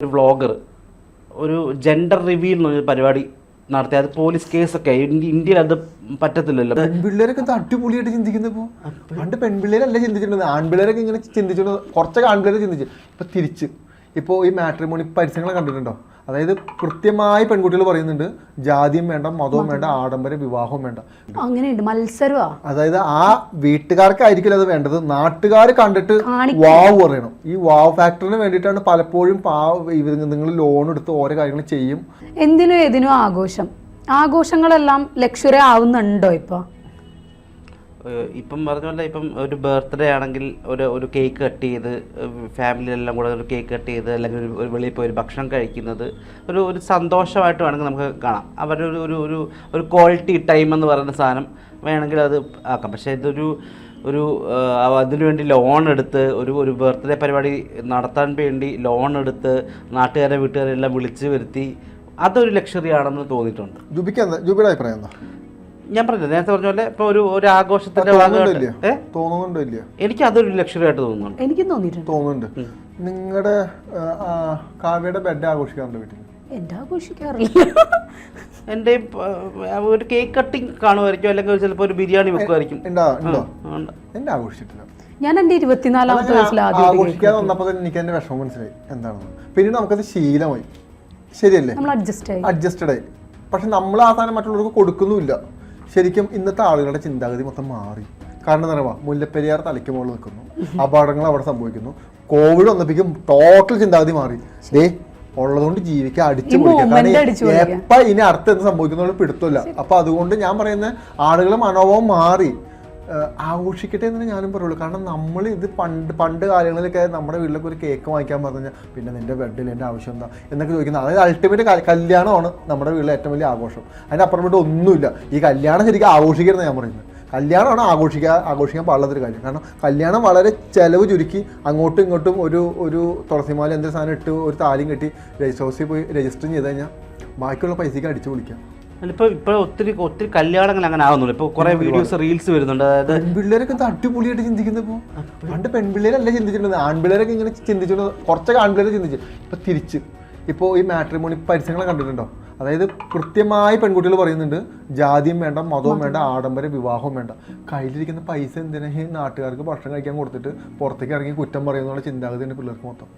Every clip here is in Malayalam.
ഒരു വ്ളോഗർ ഒരു ജെൻഡർ റിവീൽ എന്നൊരു പരിപാടി നടത്തി. അത് പോലീസ് കേസൊക്കെ. ഇന്ത്യ- ഇന്ത്യയിൽ അത് പറ്റത്തില്ലല്ലോ. പെൺപിള്ളേരൊക്കെ അടിപൊളിയായിട്ട് ചിന്തിക്കുന്നത് ഇപ്പൊ? പണ്ട് പെൺപിള്ളേരല്ല ചിന്തിച്ചിട്ടുള്ളത് ആൺപിള്ളേരൊക്കെ ഇങ്ങനെ ചിന്തിച്ചിട്ടുണ്ട് കുറച്ചൊക്കെ ആൺപിള്ളേരെ ചിന്തിച്ചു. ഇപ്പൊ തിരിച്ച്. ഇപ്പോൾ ഈ മാട്രിമോണി പരസ്യങ്ങൾ കണ്ടിട്ടുണ്ടോ? അതായത് കൃത്യമായി പെൺകുട്ടികൾ പറയുന്നുണ്ട് ജാതിയും വേണ്ട മതവും വേണ്ട ആഡംബര വിവാഹവും വേണ്ട. അങ്ങനെയുണ്ട് മത്സരമാ അതായത് ആ വീട്ടുകാർക്കായിരിക്കില്ല അത് വേണ്ടത്. നാട്ടുകാർ കണ്ടിട്ട് വാവ് പറയണം. ഈ വാവ് ഫാക്ടറിന് വേണ്ടിയിട്ടാണ് പലപ്പോഴും നിങ്ങൾ ലോൺ എടുത്ത് ഓരോ കാര്യങ്ങൾ ചെയ്യും. എന്തിനും ഏതിനും ആഘോഷം. ആഘോഷങ്ങളെല്ലാം ലക്ഷറി ആവുന്നുണ്ടോ ഇപ്പൊ? ഏഹ് ഇപ്പം പറഞ്ഞ പോലെ ഇപ്പം ഒരു ബർത്ത്ഡേ ആണെങ്കിൽ ഒരു ഒരു കേക്ക് കട്ട് ചെയ്ത് ഫാമിലിയെല്ലാം കൂടെ ഒരു കേക്ക് കട്ട് ചെയ്ത് അല്ലെങ്കിൽ ഒരു വെളിയിൽ പോയി ഒരു ഭക്ഷണം കഴിക്കുന്നത് ഒരു ഒരു സന്തോഷമായിട്ട് വേണമെങ്കിൽ നമുക്ക് കാണാം. അവരുടെ ഒരു ഒരു ഒരു ഒരു ക്വാളിറ്റി ടൈം എന്ന് പറയുന്ന സാധനം വേണമെങ്കിൽ അത് ആക്കാം. പക്ഷേ ഇതൊരു ഒരു അതിനുവേണ്ടി അതിനു വേണ്ടി ലോൺ എടുത്ത് ഒരു ഒരു ബർത്ത്ഡേ പരിപാടി നടത്താൻ വേണ്ടി ലോൺ എടുത്ത് നാട്ടുകാരെ വീട്ടുകാരെല്ലാം വിളിച്ച് വരുത്തി അതൊരു ലക്ഷറി ആണെന്ന് തോന്നിയിട്ടുണ്ട്. ജുബിക്ക് ജുബിയുടെ അഭിപ്രായം എന്താ? ഞാൻ പറഞ്ഞത് നേരത്തെ പറഞ്ഞ പോലെ ഇപ്പൊ ഒരു ഒരു ആഘോഷത്തിന്റെ ഭാഗമായിട്ട്. ഏ? തോന്നുന്നുണ്ടോ എനിക്ക് അതൊരു ലക്ഷറി ആയിട്ട് തോന്നുന്നുണ്ട്. എനിക്ക് തോന്നിയിട്ടുണ്ട്. തോന്നുന്നുണ്ട്. നിങ്ങളുടെ കാവ്യയുടെ ബെഡ് ആഘോഷിക്കാറുണ്ട് വീട്ടിൽ എന്റെ ആഘോഷിക്കാറില്ല. എന്റെ ഒരു കേക്ക് കട്ടിങ് കാണുമായിരിക്കും അല്ലെങ്കിൽ ചിലപ്പോൾ ഒരു ബിരിയാണി വെക്കുമായിരിക്കും. ഉണ്ടോ ഉണ്ടോ ആ, ഉണ്ട്. എന്റെ ആഘോഷിച്ചിട്ടില്ല. ഞാൻ എന്റെ ഇരുപത്തിനാലാമത്തെ വയസ്സിൽ ആദ്യം ആഘോഷിക്കാതെ വന്നപ്പോൾ തന്നെ എനിക്ക് എന്റെ വിഷമം മനസ്സിലായി. എന്താണെന്ന്. പിന്നീട് നമുക്കത് ശീലമായി. ശരിയല്ലേ? നമ്മൾ അഡ്ജസ്റ്റ് ആയി. അഡ്ജസ്റ്റഡ് ആയി. പക്ഷെ നമ്മൾ ആ സാധനം മറ്റുള്ളവർക്ക് കൊടുക്കുന്നുമില്ല. ശരിക്കും ഇന്നത്തെ ആളുകളുടെ ചിന്താഗതി മൊത്തം മാറി. കാരണം എന്താ പറയുക മുല്ലപ്പെരിയാർ തലയ്ക്ക് മുകളിൽ നിൽക്കുന്നു. അപകടങ്ങൾ അവിടെ സംഭവിക്കുന്നു. കോവിഡ് വന്നപ്പോഴേക്കും ടോട്ടൽ ചിന്താഗതി മാറി. ദേ ഉള്ളതുകൊണ്ട് ജീവിക്കാൻ അടിച്ചു പൊളിക്കുക കാരണം. എപ്പ ഇനി അടുത്ത് എന്ത് സംഭവിക്കുന്നവർ പിടുത്തില്ല അപ്പൊ അതുകൊണ്ട് ഞാൻ പറയുന്ന ആളുകളുടെ മനോഭാവം മാറി. ആഘോഷിക്കട്ടെ എന്ന് ഞാനും പറയുള്ളൂ. കാരണം നമ്മൾ ഇത് പണ്ട് പണ്ട് കാലങ്ങളിലൊക്കെ നമ്മുടെ വീട്ടിലൊക്കെ ഒരു കേക്ക് വാങ്ങിക്കാൻ പറഞ്ഞാൽ പിന്നെ നിന്റെ ബെഡിൽ എന്റെ ആവശ്യം എന്താ? എന്നൊക്കെ ചോദിക്കുന്നത്. അതായത് അൾട്ടിമേറ്റ് കല്യാണമാണ് നമ്മുടെ വീട്ടിലെ ഏറ്റവും വലിയ ആഘോഷം. അതിന്റെ അപ്പുറമേട്ട് ഒന്നുമില്ല. ഈ കല്യാണം ശരിക്കും ആഘോഷിക്കരുത് ഞാൻ പറയുന്നത്. കല്യാണമാണ് ആഘോഷിക്കാൻ ആഘോഷിക്കാൻ പാടുള്ളൊരു കാര്യം. കാരണം കല്യാണം വളരെ ചിലവ് ചുരുക്കി അങ്ങോട്ടും ഇങ്ങോട്ടും ഒരു ഒരു തുളസിമാല എന്തൊരു സാധനം ഇട്ട് ഒരു താലിയും കെട്ടി രജിസ്റ്റർ ഹൗസിൽ പോയി രജിസ്റ്റർ ചെയ്ത് കഴിഞ്ഞാൽ ബാക്കിയുള്ള പൈസയ്ക്ക് അടിച്ചു പൊളിക്കാം. ഇപ്പൊ ഇപ്പോൾ ഒത്തിരി ഒത്തിരി കല്യാണങ്ങൾ അങ്ങനെ ആകുന്നുള്ളൂ ഇപ്പൊ കുറെ വീഡിയോസ് റീൽസ് വരുന്നുണ്ട്. അതായത് പെൺപിള്ളേരൊക്കെ അടിപൊളിയായിട്ട് ചിന്തിക്കുന്നത് ഇപ്പൊ? പണ്ട് പെൺപിള്ളേരല്ല ചിന്തിച്ചിട്ടുണ്ട് ആൺപിള്ളേരൊക്കെ ഇങ്ങനെ ചിന്തിച്ചിട്ടുണ്ട് കുറച്ചൊക്കെ ആൺപിള്ളേരെ ചിന്തിച്ചു. ഇപ്പൊ തിരിച്ച്. ഇപ്പോൾ ഈ മാട്രിമോണി പരസ്യങ്ങൾ കണ്ടിട്ടുണ്ടോ? അതായത് കൃത്യമായി പെൺകുട്ടികൾ പറയുന്നുണ്ട് ജാതിയും വേണ്ട മതവും വേണ്ട ആഡംബര വിവാഹവും വേണ്ട. കയ്യിലിരിക്കുന്ന പൈസ എന്തിനാ നാട്ടുകാർക്ക് ഭക്ഷണം കഴിക്കാൻ കൊടുത്തിട്ട് പുറത്തേക്ക് ഇറങ്ങി കുറ്റം പറയുന്നുള്ള ചിന്താഗതിയാണ് പിള്ളേർക്ക് മൊത്തം.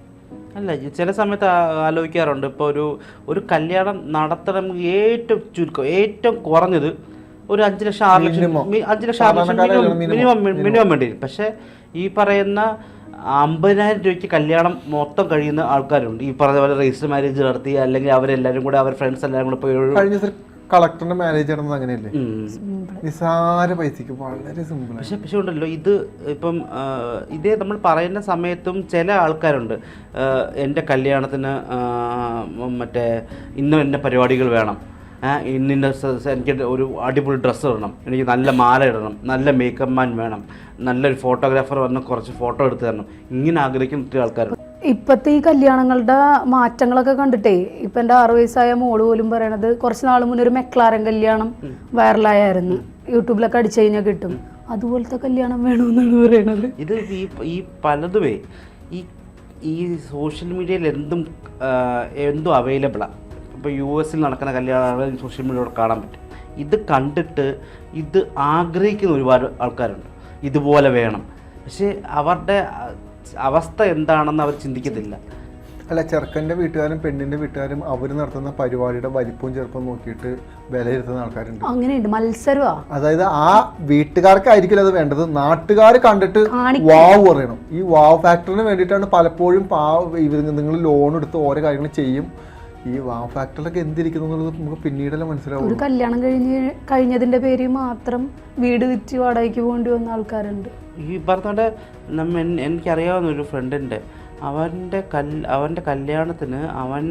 അല്ല ചില സമയത്ത് ആലോചിക്കാറുണ്ട്. ഇപ്പോൾ ഒരു ഒരു കല്യാണം നടത്തണം ഏറ്റവും ചുരുക്കം ഏറ്റവും കുറഞ്ഞത് ഒരു അഞ്ച് ലക്ഷം ആറ് ലക്ഷം. അഞ്ച് ലക്ഷം ആറ് ലക്ഷം മിനിമം മിനിമം. വേണ്ടി വരും പക്ഷേ ഈ പറയുന്ന അമ്പതിനായിരം രൂപയ്ക്ക് കല്യാണം മൊത്തം കഴിയുന്ന ആൾക്കാരുണ്ട്. ഈ പറഞ്ഞ പോലെ രജിസ്റ്റർ മാരേജ് നടത്തി അല്ലെങ്കിൽ അവരെല്ലാവരും കൂടെ അവർ ഫ്രണ്ട്സ് എല്ലാവരും കൂടെ പോയി കഴിഞ്ഞ കളക്ടറിന്റെ മാനേജർ നടന്നത് അങ്ങനെയല്ലേ. നിസാര പൈസക്ക് വളരെ സിമ്പിൾ പക്ഷെ പക്ഷെ ഉണ്ടല്ലോ ഇത് ഇപ്പം ഇതേ നമ്മൾ പറയുന്ന സമയത്തും ചില ആൾക്കാരുണ്ട്. എന്റെ കല്യാണത്തിന് മറ്റേ ഇന്നും എന്റെ പരിപാടികൾ വേണം. ഇന്നിന്റെ എനിക്ക് ഒരു അടിപൊളി ഡ്രസ്സ് ഇടണം. എനിക്ക് നല്ല മാല ഇടണം. നല്ല മേക്കപ്പ് മാൻ വേണം. നല്ലൊരു ഫോട്ടോഗ്രാഫർ വന്ന് കുറച്ച് ഫോട്ടോ എടുത്ത് തരണം. ഇങ്ങനെ ആഗ്രഹിക്കുന്ന ഒത്തിരി ആൾക്കാരുണ്ട്. ഇപ്പത്തെ ഈ കല്യാണങ്ങളുടെ മാറ്റങ്ങളൊക്കെ കണ്ടിട്ടേ ഇപ്പൊ എന്റെ ആറു വയസ്സായ മോൾ പോലും പറയണത് കുറച്ച് നാൾ മുന്നേ ഒരു മെക്ലാരൻ കല്യാണം വൈറലായായിരുന്നു. യൂട്യൂബിലൊക്കെ അടിച്ചു കഴിഞ്ഞാൽ കിട്ടും. അതുപോലത്തെ കല്യാണം വേണമെന്നാണ് പറയണത്. ഇത് ഈ ഈ പലതുമേ ഈ ഈ സോഷ്യൽ മീഡിയയിൽ എന്തും എന്തും അവൈലബിളാണ് ഇപ്പോൾ യു എസിൽ നടക്കുന്ന കല്യാണങ്ങൾ സോഷ്യൽ മീഡിയയിലൂടെ കാണാൻ പറ്റും. ഇത് കണ്ടിട്ട് ഇത് ആഗ്രഹിക്കുന്ന ഒരുപാട് ആൾക്കാരുണ്ട്. ഇതുപോലെ വേണം. പക്ഷേ അവരുടെ അവസ്ഥ എന്താണെന്ന് അവർ ചിന്തിക്കത്തില്ല. അല്ല ചെറുക്കന്റെ വീട്ടുകാരും പെണ്ണിന്റെ വീട്ടുകാരും അവർ നടത്തുന്ന പരിപാടിയുടെ വലിപ്പവും ചെറുപ്പം നോക്കിയിട്ട് വിലയിരുത്തുന്ന ആൾക്കാരുണ്ട്. അങ്ങനെയുണ്ട് മത്സരമാ അതായത് ആ വീട്ടുകാർക്കായിരിക്കില്ല അത് വേണ്ടത്. നാട്ടുകാർ കണ്ടിട്ട് വാവ് പറയണം. ഈ വാവ് ഫാക്ടറിന് വേണ്ടിയിട്ടാണ് പലപ്പോഴും പാവ ഇവർ നിങ്ങൾ ലോൺ എടുത്ത് ഓരോ കാര്യങ്ങൾ ചെയ്യും. ഈ വാ ഫാക്ടറിലൊക്കെ എന്തിരിക്കുന്നു എന്നുള്ളത് നമുക്ക് പിന്നീടല്ലേ ഒരു കല്യാണം കഴിഞ്ഞ് കഴിഞ്ഞതിന്റെ പേര് മാത്രം വീട് വിറ്റ് വാടകയ്ക്ക് പോകേണ്ടി വന്ന ആൾക്കാരുണ്ട്. ഈ പറഞ്ഞോണ്ട് നമ്മ എനിക്കറിയാവുന്ന ഒരു ഫ്രണ്ടിന്റെ അവന്റെ കൽ അവന്റെ കല്യാണത്തിന് അവൻ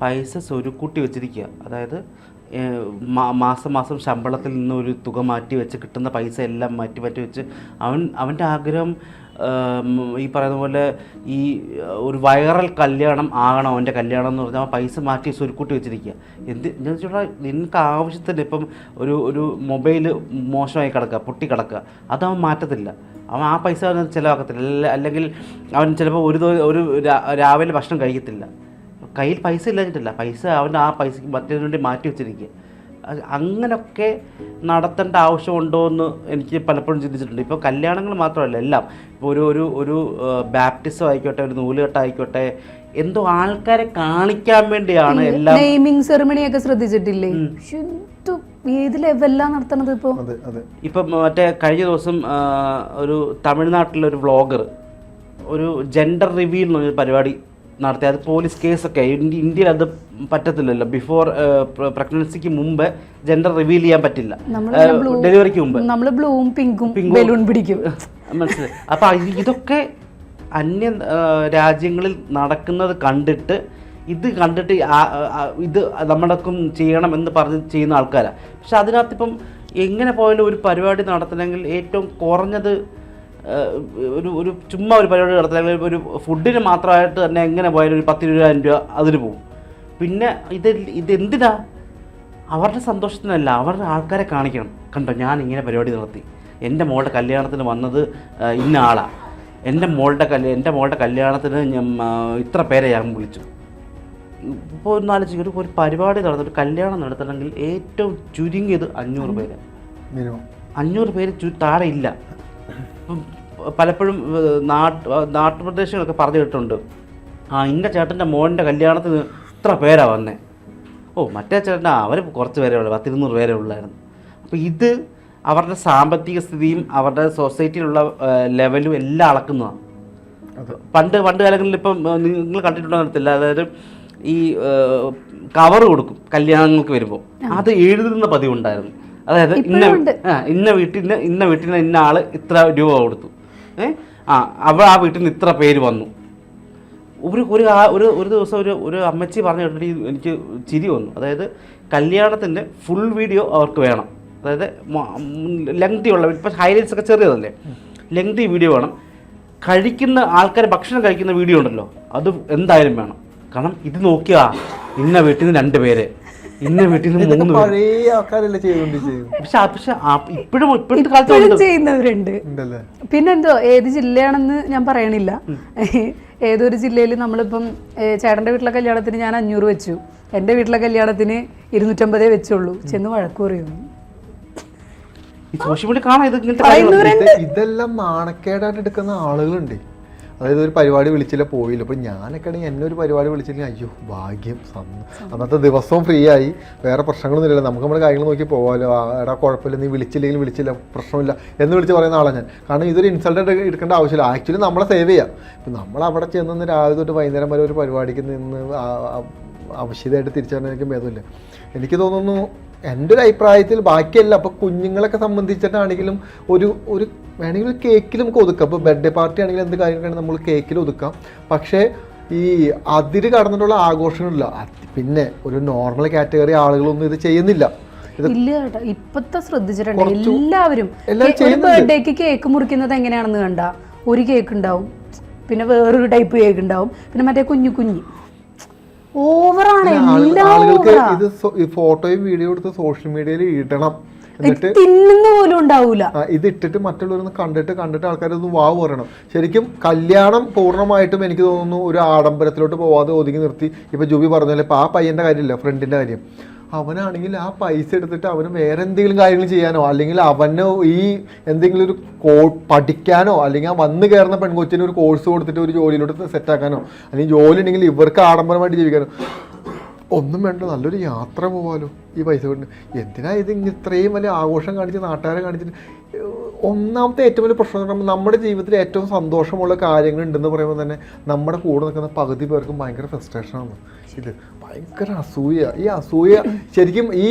പൈസ സ്വരുക്കൂട്ടി വെച്ചിരിക്കുക അതായത് മാസം മാസം ശമ്പളത്തിൽ നിന്ന് ഒരു തുക മാറ്റി വെച്ച് കിട്ടുന്ന പൈസ എല്ലാം മാറ്റി മാറ്റി വെച്ച് അവൻ അവന്റെ ആഗ്രഹം ഈ പറയുന്ന പോലെ ഈ ഒരു വൈറൽ കല്യാണം ആകണം അവന്റെ കല്യാണം എന്ന് പറഞ്ഞാൽ പൈസ മാറ്റി സ്വരുക്കൂട്ടി വെച്ചിരിക്കുക. എന്ത് എന്ന് വെച്ചാൽ നിനക്ക് ആവശ്യത്തിന് ഇപ്പം ഒരു ഒരു മൊബൈൽ മോശമായി കിടക്കുക പൊട്ടി കിടക്കുക അതവൻ മാറ്റത്തില്ല. അവൻ ആ പൈസ അവൻ ചിലവാക്കത്തില്ല. അല്ലെങ്കിൽ അവൻ ചിലപ്പോൾ ഒരു ഒരു രാവിലെ ഭക്ഷണം കഴിക്കത്തില്ല. കയ്യിൽ പൈസ ഇല്ലാഞ്ഞിട്ടില്ല പൈസ അവൻ ആ പൈസക്ക് മറ്റേതിനു വേണ്ടി മാറ്റി വെച്ചിരിക്കുക. അങ്ങനൊക്കെ നടത്തേണ്ട ആവശ്യമുണ്ടോ എന്ന് എനിക്ക് പലപ്പോഴും ചിന്തിച്ചിട്ടുണ്ട്. ഇപ്പോൾ കല്യാണങ്ങൾ മാത്രമല്ല എല്ലാം. ഇപ്പോൾ ഒരു ഒരു ഒരു ബാപ്റ്റിസം ആയിക്കോട്ടെ ഒരു നൂലുകെട്ടായിക്കോട്ടെ എന്തോ ആൾക്കാരെ കാണിക്കാൻ വേണ്ടിയാണ് എല്ലാം. നെയ്മിങ് സെറിമണി ഒക്കെ ശ്രദ്ധിച്ചിട്ടില്ലേ ഏത് നടത്തണത് ഇപ്പൊ? അതെ അതെ. ഇപ്പം മറ്റേ കഴിഞ്ഞ ദിവസം ഒരു തമിഴ്നാട്ടിലെ ഒരു വ്ളോഗർ ഒരു ജെൻഡർ റിവീൽ എന്നൊരു പറഞ്ഞൊരു പരിപാടി നടത്തി അത് പോലീസ് കേസൊക്കെ. ഇന്ത്യയിൽ അത് പറ്റത്തില്ലല്ലോ. ബിഫോർ പ്രഗ്നൻസിക്ക് മുമ്പ് ജെൻഡർ റിവീൽ ചെയ്യാൻ പറ്റില്ല. ഡെലിവറിക്ക് മുമ്പ്. നമ്മൾ ബ്ലൂവും പിങ്കും. ബലൂൺ പിടിക്കും. മനസ്സിലായി. അപ്പം ഇതൊക്കെ അന്യ രാജ്യങ്ങളിൽ നടക്കുന്നത് കണ്ടിട്ട് ഇത് കണ്ടിട്ട് ഇത് നമ്മളൊക്കെ ചെയ്യണം എന്ന് പറഞ്ഞ് ചെയ്യുന്ന ആൾക്കാരാണ് പക്ഷെ അതിനകത്ത് ഇപ്പം എങ്ങനെ പോയാലും ഒരു പരിപാടി നടത്തണമെങ്കിൽ ഏറ്റവും കുറഞ്ഞത് ഒരു ഒരു ചുമ്മാ ഒരു പരിപാടി നടത്തണമെങ്കിൽ ഒരു ഫുഡിന് മാത്രമായിട്ട് തന്നെ എങ്ങനെ പോയാലും ഒരു പത്ത് ഇരുപതിനായിരം രൂപ അതിന് പോകും. പിന്നെ ഇത് ഇതെന്തിനാ? അവരുടെ സന്തോഷത്തിനല്ല അവരുടെ ആൾക്കാരെ കാണിക്കണം. കണ്ടോ ഞാൻ ഇങ്ങനെ പരിപാടി നടത്തി. എന്റെ മോളുടെ കല്യാണത്തിന് വന്നത് ഇന്ന ആളാണ് എന്റെ മോളുടെ കല്യാ എന്റെ മോളുടെ കല്യാണത്തിന് ഞാൻ ഇത്ര പേരെ ഞാൻ വിളിച്ചു. ഇപ്പോൾ ഒരു ആലോചിക്കും ഒരു ഒരു പരിപാടി നടത്തി ഒരു കല്യാണം നടത്തണമെങ്കിൽ ഏറ്റവും ചുരുങ്ങിയത് അഞ്ഞൂറ് പേര്. അഞ്ഞൂറ് പേര് ചു താഴെ ഇല്ല. പലപ്പോഴും നാട്ട് നാട്ടുപ്രദേശങ്ങളൊക്കെ പറഞ്ഞു കേട്ടിട്ടുണ്ട്. ആ ഇന്ന ചേട്ടന്റെ മോന്റെ കല്യാണത്തിന് ഇത്ര പേരാ വന്നേ. ഓ മറ്റേ ചേട്ടൻ അവർ കുറച്ച് പേരേ ഉള്ളൂ പത്തിരുന്നൂറ് പേരേ ഉള്ളായിരുന്നു. അപ്പോൾ ഇത് അവരുടെ സാമ്പത്തിക സ്ഥിതിയും അവരുടെ സൊസൈറ്റിയിലുള്ള ലെവലും എല്ലാം അളക്കുന്നതാണ് അതെ. പണ്ട് പണ്ട് കാലങ്ങളിൽ ഇപ്പം നിങ്ങൾ കണ്ടിട്ടുണ്ടോ നടത്തില്ല അതായത് ഈ കവർ കൊടുക്കും കല്യാണങ്ങൾക്ക് വരുമ്പോൾ. അത് എഴുതുന്ന പതിവുണ്ടായിരുന്നു. അതായത് ഇന്ന ഇന്ന വീട്ടിൽ ഇന്ന വീട്ടിൽ നിന്ന് ഇന്ന ആൾ ഇത്ര രൂപ കൊടുത്തു. ഏ? ആ അവൾ ആ വീട്ടിൽ നിന്ന് ഇത്ര പേര് വന്നു. ഒരു ഒരു ആ- ഒരു ഒരു ദിവസം ഒരു ഒരു അമ്മച്ചി പറഞ്ഞു കേട്ടിട്ട് എനിക്ക് ചിരി വന്നു. അതായത് കല്യാണത്തിന്റെ ഫുൾ വീഡിയോ അവർക്ക് വേണം. അതായത് ലെങ്തി ഉള്ള ഇപ്പം ഹൈലൈറ്റ്സ് ഒക്കെ ചെറിയതല്ലേ? ലെങ്തി വീഡിയോ വേണം. കഴിക്കുന്ന ആൾക്കാർ ഭക്ഷണം കഴിക്കുന്ന വീഡിയോ ഉണ്ടല്ലോ. അത് എന്തായാലും വേണം. കാരണം ഇത് നോക്കിയാ ഇന്ന വീട്ടിൽ നിന്ന് രണ്ട് പേര്. ഇന്ന വീട്ടിൽ നിന്ന് മൂന്ന് പഴയ ആൾക്കാരല്ലേ ചെയ്തോണ്ടിരിക്കുന്നത് പക്ഷെ പക്ഷെ ഇപ്പോഴും ഇപ്പോഴത്തെ കാലത്ത് ചെയ്യുന്നവരുണ്ട്. ഉണ്ടല്ലേ? പിന്നെന്തോ ഏത് ജില്ലയാണെന്ന് ഞാൻ പറയണില്ല. ഏതൊരു ജില്ലയിൽ നമ്മളിപ്പം ചേട്ടന്റെ ചേട്ടന്റെ വീട്ടിലെ കല്യാണത്തിന് ഞാൻ അഞ്ഞൂറ് വെച്ചു. എന്റെ വീട്ടിലെ കല്യാണത്തിന് ഇരുന്നൂറ്റമ്പതേ വെച്ചുള്ളൂ. ചെന്ന് വഴക്കു പറയുന്നു. ഈ സോഷ്യൽ മീഡിയ കാണാം ഇത് ഇങ്ങനത്തെ ഇതെല്ലാം നാണക്കേടായിട്ട് എടുക്കുന്ന ആളുകളുണ്ട്. അതായത് ഒരു പരിപാടി വിളിച്ചില്ല പോയില്ല. അപ്പോൾ ഞാനൊക്കെ ആണെങ്കിൽ എന്നെ ഒരു പരിപാടി വിളിച്ചില്ലെങ്കിൽ അയ്യോ ഭാഗ്യം അന്നത്തെ ദിവസവും ഫ്രീ ആയി. വേറെ പ്രശ്നങ്ങളൊന്നും ഇല്ലല്ലോ. നമുക്ക് നമ്മുടെ കാര്യങ്ങൾ നോക്കി പോകാമല്ലോ എടാ കുഴപ്പമില്ല. നീ വിളിച്ചില്ലെങ്കിൽ വിളിച്ചില്ല. പ്രശ്നമില്ല എന്ന് വിളിച്ച് പറയുന്ന ആളാണ് ഞാൻ. കാരണം ഇതൊരു ഇൻസൾട്ട് എടുക്കേണ്ട ആവശ്യമില്ല. ആക്ച്വലി നമ്മളെ സേവ് ചെയ്യാം. ഇപ്പം നമ്മൾ അവിടെ ചെന്ന് രാവിലെ തൊട്ട് വൈകുന്നേരം വരെ ഒരു പരിപാടിക്ക് നിന്ന് ആവശ്യമായിട്ട് തിരിച്ചറിഞ്ഞാൽ ഭേദമില്ല. എനിക്ക് തോന്നുന്നു എന്റെ ഒരു അഭിപ്രായത്തിൽ ബാക്കിയല്ല അപ്പോൾ കുഞ്ഞുങ്ങളൊക്കെ സംബന്ധിച്ചിട്ടാണെങ്കിലും ഒരു ഒരു വേണമെങ്കിൽ ഒരു കേക്കിൽ നമുക്ക് ഒതുക്കാം. അപ്പോൾ ബർത്ത്ഡേ പാർട്ടി ആണെങ്കിലും എന്ത് കാര്യങ്ങളാണ് നമ്മൾ കേക്കിൽ ഒതുക്കാം. പക്ഷേ ഈ അതിര് കടന്നിട്ടുള്ള ആഘോഷങ്ങളില്ല. പിന്നെ ഒരു നോർമൽ കാറ്റഗറി ആളുകളൊന്നും ഇത് ചെയ്യുന്നില്ല. ഇല്ല കേട്ടോ. ഇപ്പത്തെ ശ്രദ്ധിച്ചിട്ടുണ്ട്. എല്ലാവരും ബർത്ത്ഡേക്ക് കേക്ക് മുറിക്കുന്നത് എങ്ങനെയാണെന്ന് കണ്ട? ഒരു കേക്ക് ഉണ്ടാവും. പിന്നെ വേറൊരു ടൈപ്പ് കേക്ക് ഉണ്ടാവും. പിന്നെ മറ്റേ കുഞ്ഞു കുഞ്ഞി. ഓവറാണ് ആളുകൾക്ക് ഇത് ഫോട്ടോയും വീഡിയോ എടുത്ത് സോഷ്യൽ മീഡിയയിൽ ഇടണം. എന്നിട്ട് തിന്നുന്ന പോലും ഉണ്ടാവൂല. ഇത് ഇട്ടിട്ട് മറ്റുള്ളവരൊന്ന് കണ്ടിട്ട് കണ്ടിട്ട് ആൾക്കാരൊന്ന് വാവ് പറയണം. ശരിക്കും കല്യാണം പൂർണമായിട്ടും എനിക്ക് തോന്നുന്നു ഒരു ആഡംബരത്തിലോട്ട് പോവാതെ ഒതുങ്ങി നിർത്തി. ഇപ്പൊ ജൂബി പറഞ്ഞല്ലേ ഇപ്പൊ ആ പയ്യന്റെ കാര്യമില്ല ഫ്രണ്ടിന്റെ കാര്യം. അവനാണെങ്കിൽ ആ പൈസ എടുത്തിട്ട് അവന് വേറെ എന്തെങ്കിലും കാര്യങ്ങൾ ചെയ്യാനോ അല്ലെങ്കിൽ അവന് ഈ എന്തെങ്കിലും ഒരു കോ പഠിക്കാനോ അല്ലെങ്കിൽ ആ വന്ന് കയറുന്ന പെൺകൊച്ചിന് ഒരു കോഴ്സ് കൊടുത്തിട്ട് ഒരു ജോലിയിലോട്ട് സെറ്റാക്കാനോ അല്ലെങ്കിൽ ജോലി ഉണ്ടെങ്കിൽ ഇവർക്ക് ആഡംബരമായിട്ട് ജീവിക്കാനോ ഒന്നും വേണ്ട നല്ലൊരു യാത്ര പോവാലോ ഈ പൈസ കൊണ്ട്. എന്തിനാ ഇത് ഇത്രയും വലിയ ആഘോഷം കാണിച്ച് നാട്ടുകാരെ കാണിച്ചിട്ട്? ഒന്നാമത്തെ ഏറ്റവും വലിയ പ്രശ്നം പറയുമ്പോൾ നമ്മുടെ ജീവിതത്തിൽ ഏറ്റവും സന്തോഷമുള്ള കാര്യങ്ങൾ ഉണ്ടെന്ന് പറയുമ്പോൾ തന്നെ നമ്മുടെ കൂടെ നിൽക്കുന്ന പകുതി പേർക്കും ഭയങ്കര ഫ്രസ്ട്രേഷനാണ് ഇത് ഭയങ്കര അസൂയ. ഈ അസൂയ ശരിക്കും ഈ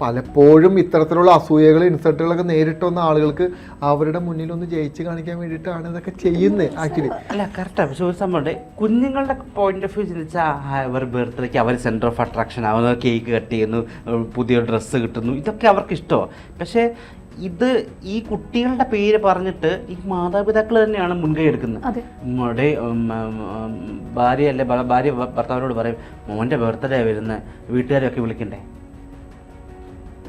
പലപ്പോഴും ഇത്തരത്തിലുള്ള അസൂയകൾ ഇൻസൾട്ടുകളൊക്കെ നേരിട്ട് വന്ന ആളുകൾക്ക് അവരുടെ മുന്നിൽ ഒന്ന് ജയിച്ച് കാണിക്കാൻ വേണ്ടിയിട്ടാണ് ഇതൊക്കെ ചെയ്യുന്നത് ആക്ച്വലി. അല്ല കറക്റ്റാണ് പക്ഷെ ഒരു സംഭവമുണ്ട്. കുഞ്ഞുങ്ങളുടെ പോയിന്റ് ഓഫ് വ്യൂ ചിന്തിച്ചാൽ അവർ ബർത്ത്ഡേക്ക് അവർ സെന്റർ ഓഫ് അട്രാക്ഷൻ അവർ കേക്ക് കട്ട് ചെയ്യുന്നു. പുതിയ ഡ്രസ്സ് കിട്ടുന്നു. ഇതൊക്കെ അവർക്ക് ഇഷ്ടമാണ് പക്ഷേ ഇത് ഈ കുട്ടികളുടെ പേര് പറഞ്ഞിട്ട് ഈ മാതാപിതാക്കൾ തന്നെയാണ് മുൻകൈ എടുക്കുന്നത്. നമ്മുടെ ഭാര്യ അല്ലെ ഭാര്യ ഭർത്താവിനോട് പറയും മോന്റെ ബർത്ത്ഡേ വരുന്ന. വീട്ടുകാരെയൊക്കെ വിളിക്കണ്ടേ?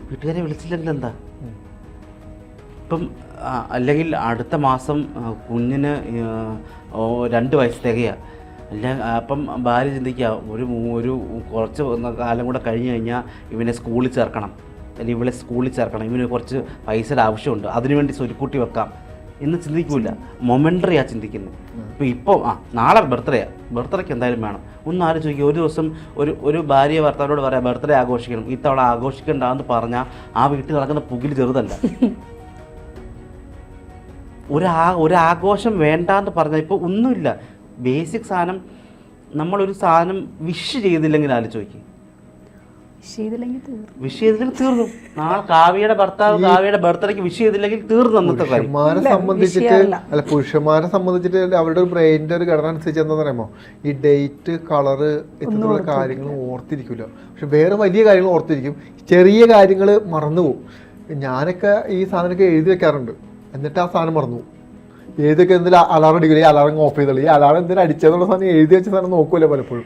വീട്ടുകാരെ വിളിച്ചില്ലെങ്കിൽ എന്താ? ഇപ്പം അല്ലെങ്കിൽ അടുത്ത മാസം കുഞ്ഞിന് രണ്ട് വയസ്സ് തികയാ. അല്ല അപ്പം ഭാര്യ ചിന്തിക്കുക ഒരു ഒരു കുറച്ച് കാലം കൂടെ കഴിഞ്ഞ് കഴിഞ്ഞാൽ ഇവനെ സ്കൂളിൽ ചേർക്കണം. അല്ലെങ്കിൽ ഇവളെ സ്കൂളിൽ ചേർക്കണം. ഇവന് കുറച്ച് പൈസയുടെ ആവശ്യമുണ്ട്. അതിനുവേണ്ടി സ്വരുക്കൂട്ടി വെക്കാം. എന്ന് ചിന്തിക്കൂല. മൊമെന്ററിയാ ചിന്തിക്കുന്നത് ഇപ്പോൾ ഇപ്പോൾ ആ നാളെ ബർത്ത്ഡേയാ ബർത്ത്ഡേക്ക് എന്തായാലും വേണം. ഒന്ന് ആലോചിക്കുക ഒരു ദിവസം ഒരു ഒരു ഭാര്യ ഭർത്താവിനോട് പറയാം ബർത്ത്ഡേ ആഘോഷിക്കണം. ഇത്തവണ ആഘോഷിക്കണ്ടെന്ന് പറഞ്ഞാൽ ആ വീട്ടിൽ നടക്കുന്ന പുകിൽ ചെറുതല്ല. ഒരു ആ ഒരു ആഘോഷം വേണ്ടാന്ന് പറഞ്ഞാൽ ഇപ്പോൾ ഒന്നുമില്ല. ബേസിക് സാധനം നമ്മളൊരു സാധനം വിഷ് ചെയ്തില്ലെങ്കിൽ ആലോചിച്ച് നോക്കി പക്ഷേ ഇതില്ലെങ്കിൽ തീർന്നു വിഷ് ചെയ്തില്ലെങ്കിൽ തീർന്നു. നാളെ കാവ്യയുടെ ഭർത്താവ് കാവ്യയുടെ ബർത്ത്ഡേക്ക് വിഷ് ചെയ്തില്ലെങ്കിൽ തീർന്നു അന്നത്തെ പുരുഷന്മാരെ സംബന്ധിച്ചിട്ട് അല്ല പുരുഷന്മാരെ സംബന്ധിച്ചിട്ട് അവരുടെ ഒരു ബ്രെയിനിന്റെ ഒരു ഘടന അനുസരിച്ച് എന്താ പറയുമോ ഈ ഡേറ്റ് കളറ് ഇത്തരത്തിലുള്ള കാര്യങ്ങൾ ഓർത്തിരിക്കില്ല പക്ഷെ വേറെ വലിയ കാര്യങ്ങൾ ഓർത്തിരിക്കും. ചെറിയ കാര്യങ്ങൾ മറന്നുപോകും ഞാനൊക്കെ ഈ സാധനമൊക്കെ എഴുതി വെക്കാറുണ്ട്. എന്നിട്ട് ആ സാധനം മറന്നു പോകും. എഴുതിയൊക്കെ എന്തെങ്കിലും അലാറം അടിക്കില്ല ഈ അലാറം ഓഫ് ചെയ്തോളൂ. ഈ അലാറം എന്തെങ്കിലും അടിച്ചതെന്നുള്ള സാധനം എഴുതി വെച്ച സാധനം നോക്കൂല പലപ്പോഴും.